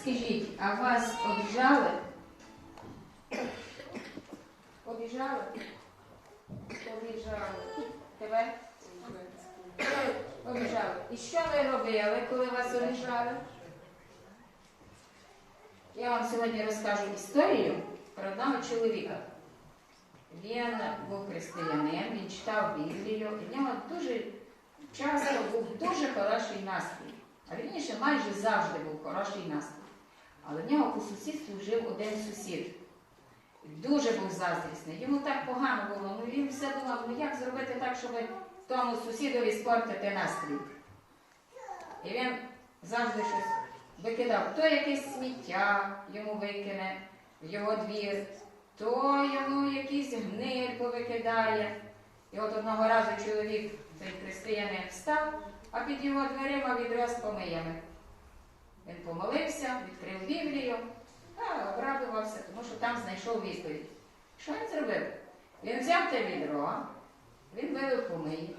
скажіть, а вас обіжали? Обіжали? Обіжали. Тебе? Обіжали. І що ви робили, коли вас обіжали? Я вам сьогодні розкажу історію про одного чоловіка. Він був християнин, він читав Біблію, і в нього дуже часто був дуже хороший настрій. А вірніше, майже завжди був хороший настрій. Але в нього по сусідству жив один сусід. Дуже був заздрісний. Йому так погано було. Ну він все думав, ну як зробити так, щоб тому сусідові спортити настрій. І він завжди щось викидав. То якесь сміття йому викине в його двір, то йому якийсь гниль повикидає. І от одного разу чоловік, цей християнин, встав, а під його дверима відро з помиями. Він помолився, відкрив Біблію та обрадувався, тому що там знайшов відповідь. Що він зробив? Він взяв те відро, він вилив помий,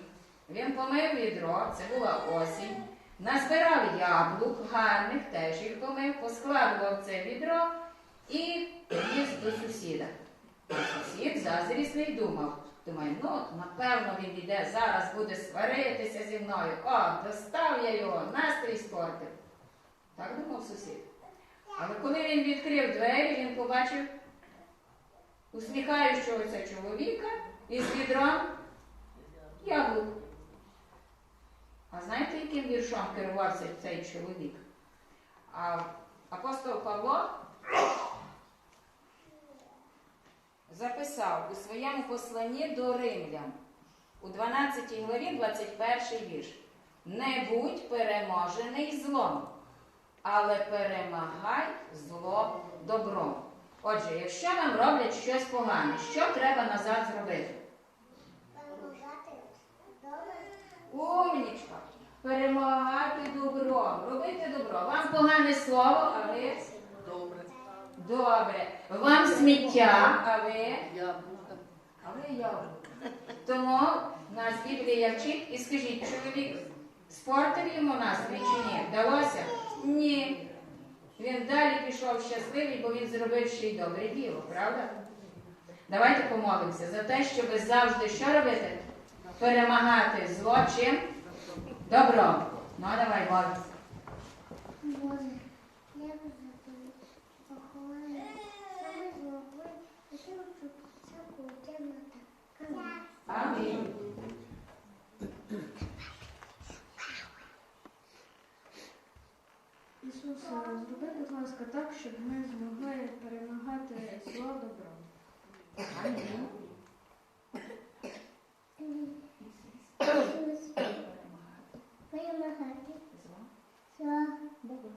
він помив відро, це була осінь, назбирав яблук, гарних, теж їх помив, поскладував це відро і приніс до сусіда. Сусід заздрісний думав. Думає, ну напевно він йде, зараз буде сваритися зі мною. О, достав я його, настрій спортив. Так думав сусід. Але коли він відкрив двері, він побачив усміхаючогося чоловіка із відром яблук. А знаєте, яким віршом керувався цей чоловік? А апостол Павло записав у своєму посланні до римлян у 12 главі 21 вірш. Не будь переможений злом, але перемагай зло добром. Отже, якщо нам роблять щось погане, що треба назад зробити? Умнічка. Перемагати добром, робити добро. Вам погане слово, а ви Добре. добре. Вам сміття, а ви Яблука. а ви яблуко. Тому нас Біблія вчить і скажіть, чоловік спортив йому настрій чи ні? Вдалося? Ні. Він щасливий, бо він зробив ще й добре діло, правда? Давайте помолимося за те, щоб завжди що робити? Перемагати зло чим? Добро. Ну, давай, молимося. Боже, я запитую, поховаю, що ми зробили, щоб всяку темнота. Амінь. Амінь. Ісусе, зроби, будь ласка, так, щоб ми змогли перемагати зло добром. Амінь. Перемагати. Все, добре.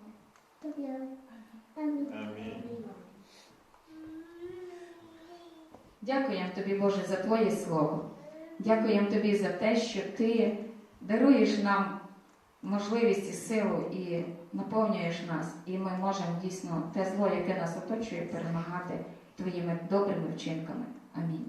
Амінь. Дякуємо тобі, Боже, за Твоє Слово. Дякуємо тобі за те, що ти даруєш нам можливість і силу і наповнюєш нас, і ми можемо дійсно те зло, яке нас оточує, перемагати твоїми добрими вчинками. Амінь.